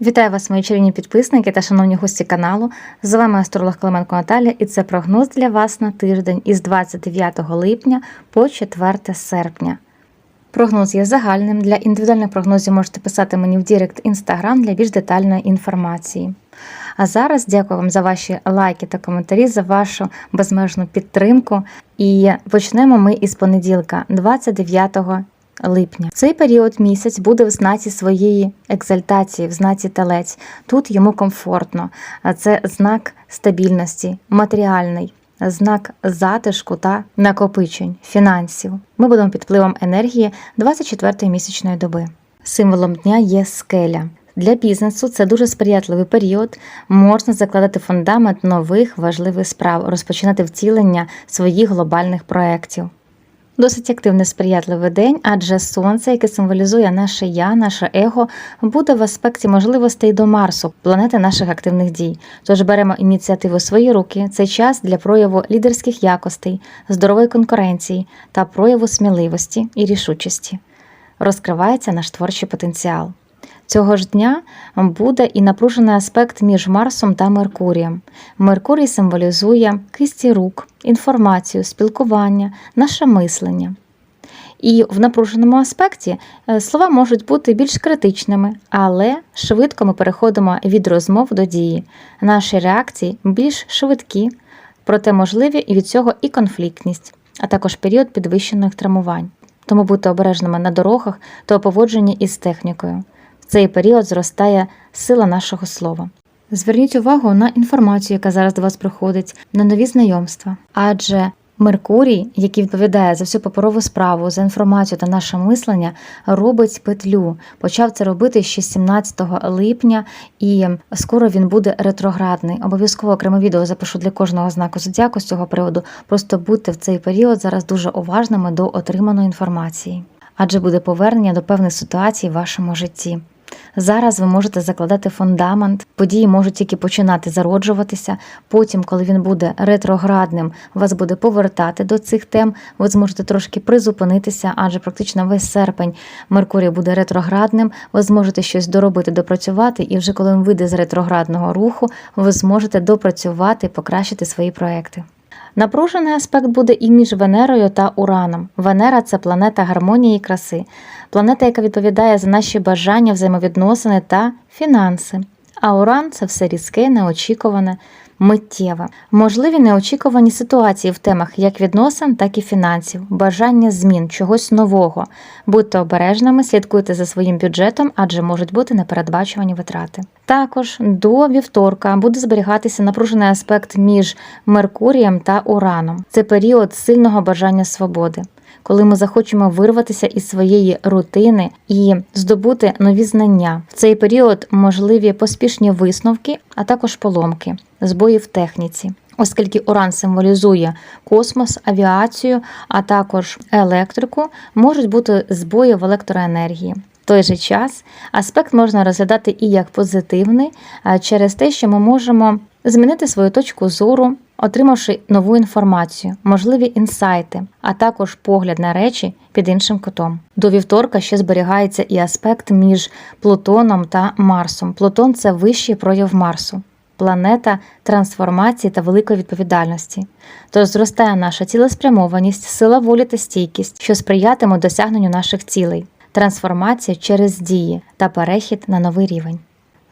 Вітаю вас, мої чарівні підписники та шановні гості каналу. З вами астролог Клименко Наталя, і це прогноз для вас на тиждень із 29 липня по 4 серпня. Прогноз є загальним. Для індивідуальних прогнозів можете писати мені в Дірект Інстаграм для більш детальної інформації. А зараз дякую вам за ваші лайки та коментарі, за вашу безмежну підтримку. І почнемо ми із понеділка, 29 липня. Цей період місяць буде в знаці своєї екзальтації, в знаці телець. Тут йому комфортно. Це знак стабільності, матеріальний. Знак затишку та накопичень, фінансів. Ми будемо під впливом енергії 24-ї місячної доби. Символом дня є скеля. Для бізнесу це дуже сприятливий період. Можна закладати фундамент нових важливих справ, розпочинати втілення своїх глобальних проєктів. Досить активний сприятливий день, адже сонце, яке символізує наше я, наше его, буде в аспекті можливостей до Марсу, планети наших активних дій. Тож беремо ініціативу в свої руки. Це час для прояву лідерських якостей, здорової конкуренції та прояву сміливості і рішучості. Розкривається наш творчий потенціал. Цього ж дня буде і напружений аспект між Марсом та Меркурієм. Меркурій символізує кисті рук, інформацію, спілкування, наше мислення. І в напруженому аспекті е, слова можуть бути більш критичними, але швидко ми переходимо від розмов до дії. Наші реакції більш швидкі, проте можливі і від цього і конфліктність, а також період підвищених травмувань. Тому будьте обережними на дорогах та поводженні із технікою. Цей період зростає сила нашого слова. Зверніть увагу на інформацію, яка зараз до вас приходить, на нові знайомства, адже Меркурій, який відповідає за всю паперову справу, за інформацію та наше мислення, робить петлю. Почав це робити ще 17 липня, і скоро він буде ретроградний. Обов'язково окреме відео запишу для кожного знаку зодіаку з цього приводу. Просто будьте в цей період зараз дуже уважними до отриманої інформації, адже буде повернення до певних ситуацій в вашому житті. Зараз ви можете закладати фундамент, події можуть тільки починати зароджуватися. Потім, коли він буде ретроградним, вас буде повертати до цих тем. Ви зможете трошки призупинитися, адже практично весь серпень Меркурій буде ретроградним. Ви зможете щось доробити, допрацювати, і вже коли він вийде з ретроградного руху, ви зможете допрацювати, покращити свої проекти. Напружений аспект буде і між Венерою та Ураном. Венера це планета гармонії і краси, планета, яка відповідає за наші бажання, взаємовідносини та фінанси. А Уран це все різке, неочікуване, миттєве. Можливі неочікувані ситуації в темах як відносин, так і фінансів, бажання змін, чогось нового. Будьте обережними, слідкуйте за своїм бюджетом, адже можуть бути непередбачувані витрати. Також до вівторка буде зберігатися напружений аспект між Меркурієм та Ураном. Це період сильного бажання свободи. Коли ми захочемо вирватися із своєї рутини і здобути нові знання, в цей період можливі поспішні висновки, а також поломки, збої в техніці. Оскільки Уран символізує космос, авіацію, а також електрику, можуть бути збої в електроенергії. В той же час аспект можна розглядати і як позитивний через те, що ми можемо змінити свою точку зору, отримавши нову інформацію, можливі інсайти, а також погляд на речі під іншим кутом. До вівторка ще зберігається і аспект між Плутоном та Марсом. Плутон це вищий прояв Марсу. Планета трансформації та великої відповідальності, тож зростає наша цілеспрямованість, сила волі та стійкість, що сприятиме досягненню наших цілей, трансформація через дії та перехід на новий рівень.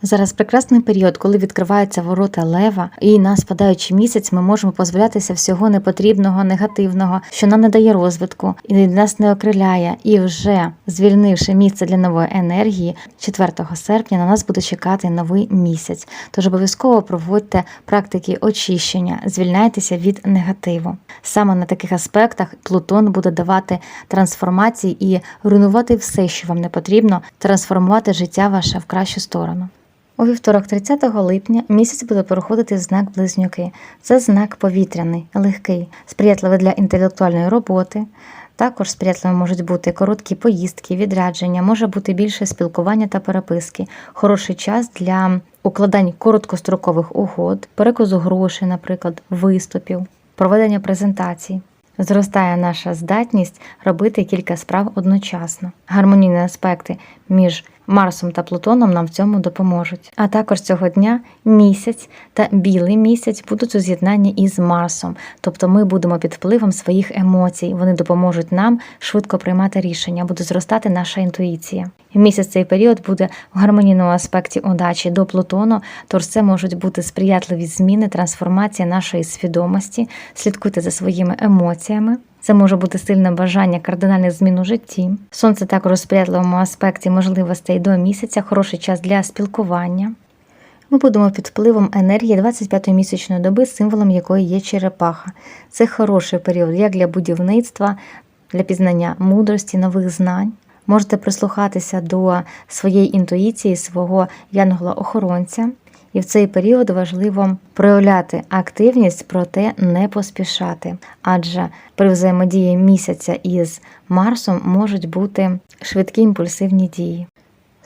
Зараз прекрасний період, коли відкриваються ворота лева, і на спадаючий місяць ми можемо дозволятися всього непотрібного, негативного, що нам не дає розвитку і нас не окриляє. І вже звільнивши місце для нової енергії, 4 серпня на нас буде чекати новий місяць. Тож обов'язково проводьте практики очищення, звільняйтеся від негативу. Саме на таких аспектах Плутон буде давати трансформації і руйнувати все, що вам не потрібно, трансформувати життя ваше в кращу сторону. У вівторок, 30 липня, місяць буде переходити в знак близнюки. Це знак повітряний, легкий, сприятливий для інтелектуальної роботи. Також сприятливими можуть бути короткі поїздки, відрядження, може бути більше спілкування та переписки, хороший час для укладань короткострокових угод, переказу грошей, наприклад, виступів, проведення презентацій. Зростає наша здатність робити кілька справ одночасно. Гармонійні аспекти між Марсом та Плутоном нам в цьому допоможуть. А також цього дня місяць та білий місяць будуть у з'єднанні із Марсом, тобто ми будемо під впливом своїх емоцій. Вони допоможуть нам швидко приймати рішення, буде зростати наша інтуїція. Місяць цей період буде в гармонійному аспекті удачі до Плутону, тож це можуть бути сприятливі зміни, трансформація нашої свідомості. Слідкуйте за своїми емоціями. Це може бути сильне бажання кардинальних змін у житті. Сонце також у сприятливому аспекті можливостей до місяця, хороший час для спілкування. Ми будемо під впливом енергії 25-ї місячної доби, символом якої є черепаха. Це хороший період як для будівництва, для пізнання мудрості, нових знань. Можете прислухатися до своєї інтуїції, свого янгола-охоронця. І в цей період важливо проявляти активність, проте не поспішати, адже при взаємодії місяця із Марсом можуть бути швидкі імпульсивні дії.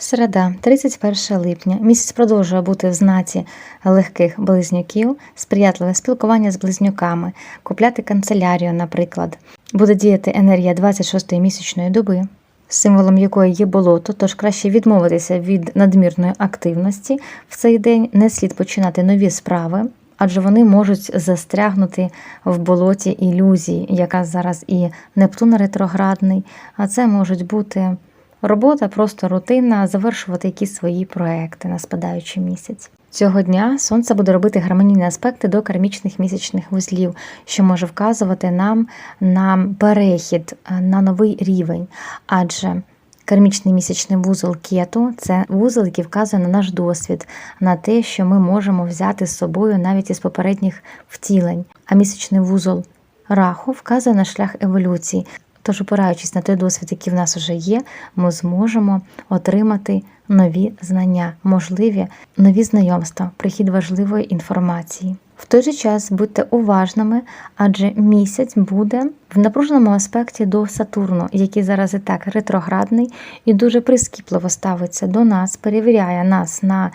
Середа, 31 липня. Місяць продовжує бути в знаці легких близнюків, сприятливе спілкування з близнюками, купляти канцелярію, наприклад. Буде діяти енергія 26-ї місячної доби символом якої є болото, тож краще відмовитися від надмірної активності в цей день, не слід починати нові справи, адже вони можуть застрягнути в болоті ілюзій, яка зараз і Нептун ретроградний, а це можуть бути робота, просто рутинна, завершувати якісь свої проекти на спадаючий місяць. Цього дня сонце буде робити гармонійні аспекти до кармічних місячних вузлів, що може вказувати нам на перехід на новий рівень, адже кармічний місячний вузол кету це вузол, який вказує на наш досвід, на те, що ми можемо взяти з собою навіть із попередніх втілень. А місячний вузол раху вказує на шлях еволюції. Тож, опираючись на той досвід, який в нас вже є, ми зможемо отримати нові знання, можливі нові знайомства, прихід важливої інформації. В той же час будьте уважними, адже місяць буде в напруженому аспекті до Сатурну, який зараз і так ретроградний і дуже прискіпливо ставиться до нас, перевіряє нас на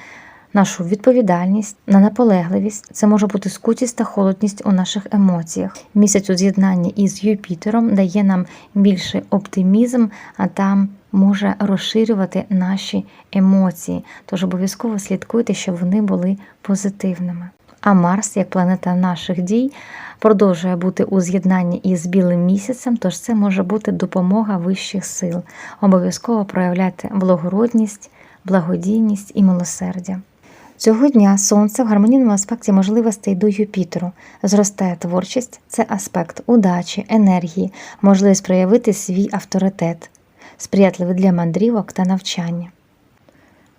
нашу відповідальність, на наполегливість. Це може бути скутість та холодність у наших емоціях. Місяць у з'єднанні із Юпітером дає нам більший оптимізм, а там може розширювати наші емоції. Тож обов'язково слідкуйте, щоб вони були позитивними. А Марс, як планета наших дій, продовжує бути у з'єднанні із білим місяцем, тож це може бути допомога вищих сил. Обов'язково проявляти благородність, благодійність і милосердя. Цього дня сонце в гармонійному аспекті можливостей до Юпітеру. Зростає творчість, це аспект удачі, енергії, можливість проявити свій авторитет, сприятливий для мандрівок та навчання.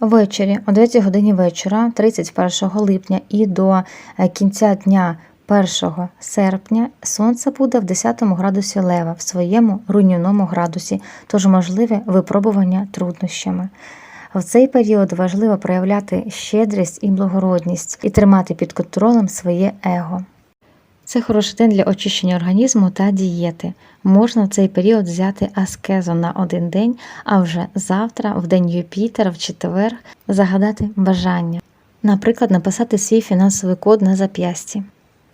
Ввечері, о 9 годині вечора, 31 липня і до е, кінця дня 1 серпня, сонце буде в 10 градусі лева в своєму руйнівному градусі, тож можливе випробування труднощами. В цей період важливо проявляти щедрість і благородність і тримати під контролем своє его. Це хороший день для очищення організму та дієти. Можна в цей період взяти аскезу на один день, а вже завтра, в день Юпітера, в четвер, загадати бажання. Наприклад, написати свій фінансовий код на зап'ясті.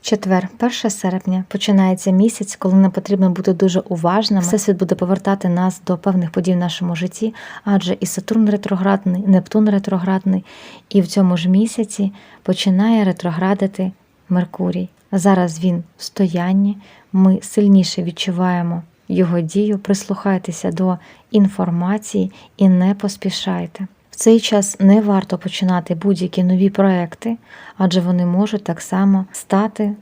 Четвер, 1 серпня, починається місяць, коли нам потрібно бути дуже уважним. Всесвіт буде повертати нас до певних подій в нашому житті, адже і Сатурн ретроградний, Нептун ретроградний, і в цьому ж місяці починає ретроградити Меркурій. Зараз він в стоянні, ми сильніше відчуваємо його дію, прислухайтеся до інформації і не поспішайте цей час не варто починати будь-які нові проекти, адже вони можуть так само стати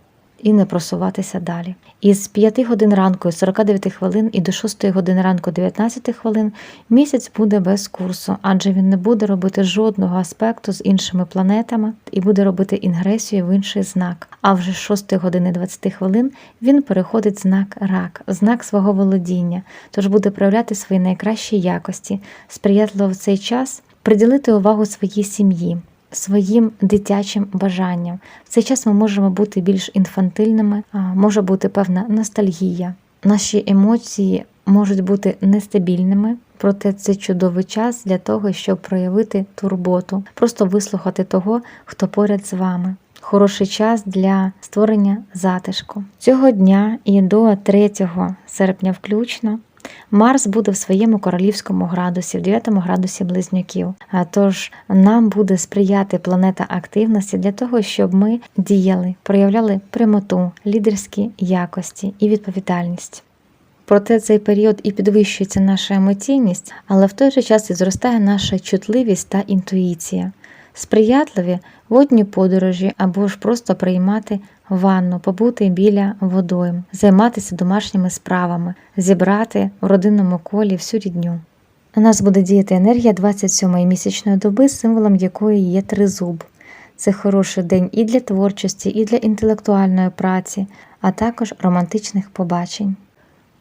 і не просуватися далі. Із 5 годин ранку 49 хвилин і до 6 години ранку 19 хвилин місяць буде без курсу, адже він не буде робити жодного аспекту з іншими планетами і буде робити інгресію в інший знак. А вже з 6 години 20 хвилин він переходить знак рак, знак свого володіння, тож буде проявляти свої найкращі якості, сприятливо в цей час приділити увагу своїй сім'ї, своїм дитячим бажанням. В цей час ми можемо бути більш інфантильними, може бути певна ностальгія. Наші емоції можуть бути нестабільними, проте це чудовий час для того, щоб проявити турботу, просто вислухати того, хто поряд з вами. Хороший час для створення затишку. Цього дня і до 3 серпня включно Марс буде в своєму королівському градусі, в 9 градусі близнюків. А Тож нам буде сприяти планета активності для того, щоб ми діяли, проявляли прямоту, лідерські якості і відповідальність. Проте цей період і підвищується наша емоційність, але в той же час і зростає наша чутливість та інтуїція. Сприятливі водні подорожі або ж просто приймати ванну, побути біля водойм, займатися домашніми справами, зібрати в родинному колі всю рідню. У нас буде діяти енергія 27-ї місячної доби, символом якої є тризуб. Це хороший день і для творчості, і для інтелектуальної праці, а також романтичних побачень.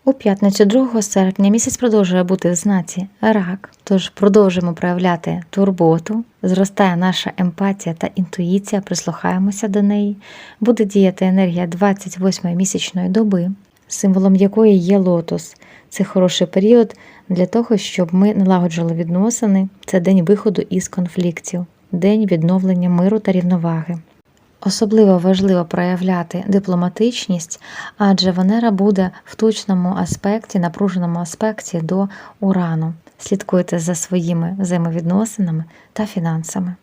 У п'ятницю 2 серпня місяць продовжує бути в знаці рак, тож продовжуємо проявляти турботу, зростає наша емпатія та інтуїція, прислухаємося до неї, буде діяти енергія 28 місячної доби, символом якої є лотос. Це хороший період для того, щоб ми налагоджували відносини. Це день виходу із конфліктів, день відновлення миру та рівноваги. Особливо важливо проявляти дипломатичність, адже Венера буде в точному аспекті, напруженому аспекті до Урану. Слідкуйте за своїми взаємовідносинами та фінансами.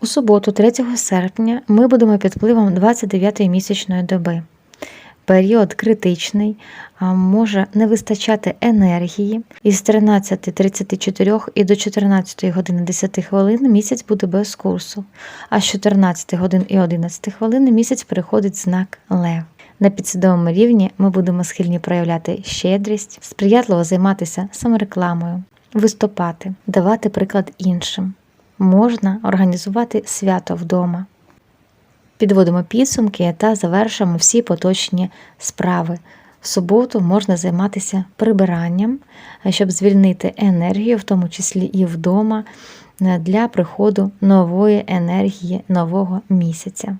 У суботу, 3 серпня, ми будемо під впливом 29-ї місячної доби. Період критичний, може не вистачати енергії. Із 13.34 і до 14 години 10 хвилин місяць буде без курсу, а з 14 годин і 11 хвилин місяць переходить знак Лев. На підсвідомому рівні ми будемо схильні проявляти щедрість, сприятливо займатися саморекламою, виступати, давати приклад іншим. Можна організувати свято вдома. Підводимо підсумки та завершимо всі поточні справи. В суботу можна займатися прибиранням, щоб звільнити енергію, в тому числі і вдома, для приходу нової енергії нового місяця.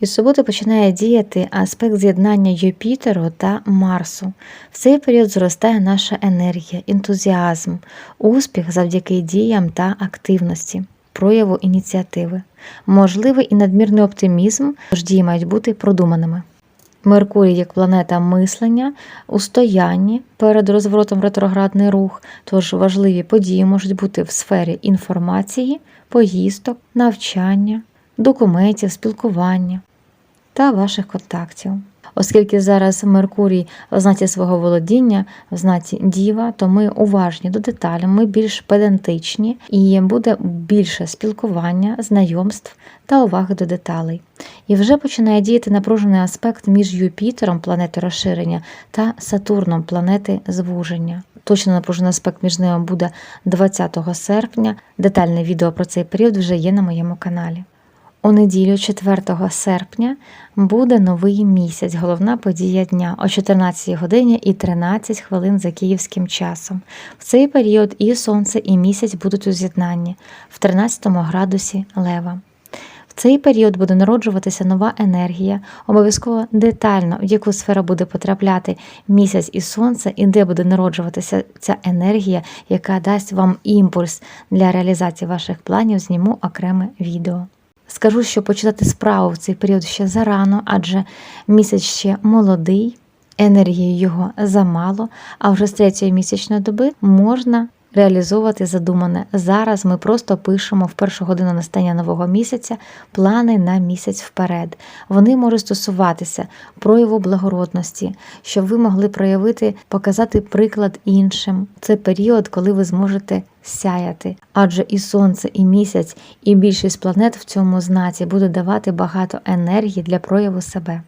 Із суботи починає діяти аспект з'єднання Юпітеру та Марсу. В цей період зростає наша енергія, ентузіазм, успіх завдяки діям та активності, прояву ініціативи. Можливий і надмірний оптимізм, тож мають бути продуманими. Меркурій як планета мислення у стоянні перед розворотом ретроградний рух, тож важливі події можуть бути в сфері інформації, поїздок, навчання, документів, спілкування та ваших контактів. Оскільки зараз Меркурій в знаці свого володіння, в знаці діва, то ми уважні до деталей, ми більш педантичні і буде більше спілкування, знайомств та уваги до деталей. І вже починає діяти напружений аспект між Юпітером, планетою розширення, та Сатурном, планети звуження. Точно напружений аспект між ними буде 20 серпня. Детальне відео про цей період вже є на моєму каналі. У неділю 4 серпня буде новий місяць, головна подія дня о 14 годині і 13 хвилин за київським часом. В цей період і сонце, і місяць будуть у з'єднанні в 13 градусі лева. В цей період буде народжуватися нова енергія, обов'язково детально, в яку сферу буде потрапляти місяць і сонце, і де буде народжуватися ця енергія, яка дасть вам імпульс для реалізації ваших планів, зніму окреме відео. Скажу, що починати справу в цей період ще зарано, адже місяць ще молодий, енергії його замало, а вже з третьої місячної доби можна реалізовувати задумане. Зараз ми просто пишемо в першу годину настання нового місяця плани на місяць вперед. Вони можуть стосуватися прояву благородності, щоб ви могли проявити, показати приклад іншим. Це період, коли ви зможете сяяти, адже і сонце, і місяць, і більшість планет в цьому знаці буде давати багато енергії для прояву себе.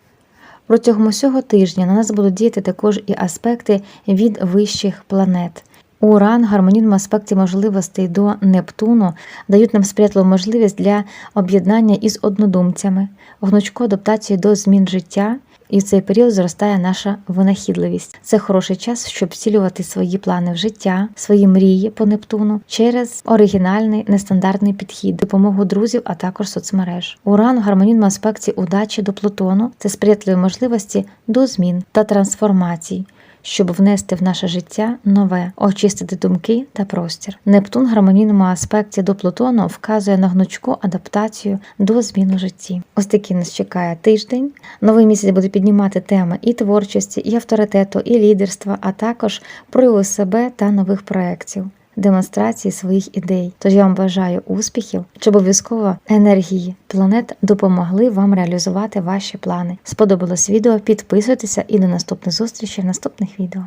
Протягом усього тижня на нас будуть діяти також і аспекти від вищих планет. Уран, гармонійному аспекті можливостей до Нептуну дають нам сприятливу можливість для об'єднання із однодумцями, гнучку адаптацію до змін життя, і в цей період зростає наша винахідливість. Це хороший час, щоб втілювати свої плани в життя, свої мрії по Нептуну через оригінальний нестандартний підхід, допомогу друзів, а також соцмереж. Уран в гармонійному аспекті удачі до Плутону це сприятливі можливості до змін та трансформацій щоб внести в наше життя нове, очистити думки та простір. Нептун в гармонійному аспекті до Плутону вказує на гнучку адаптацію до змін у житті. Ось такий нас чекає тиждень. Новий місяць буде піднімати теми і творчості, і авторитету, і лідерства, а також прояву себе та нових проєктів. Демонстрації своїх ідей. Тож я вам бажаю успіхів, щоб обов'язково енергії планет допомогли вам реалізувати ваші плани. Сподобалось відео? Підписуйтеся і до наступних зустрічей в наступних відео.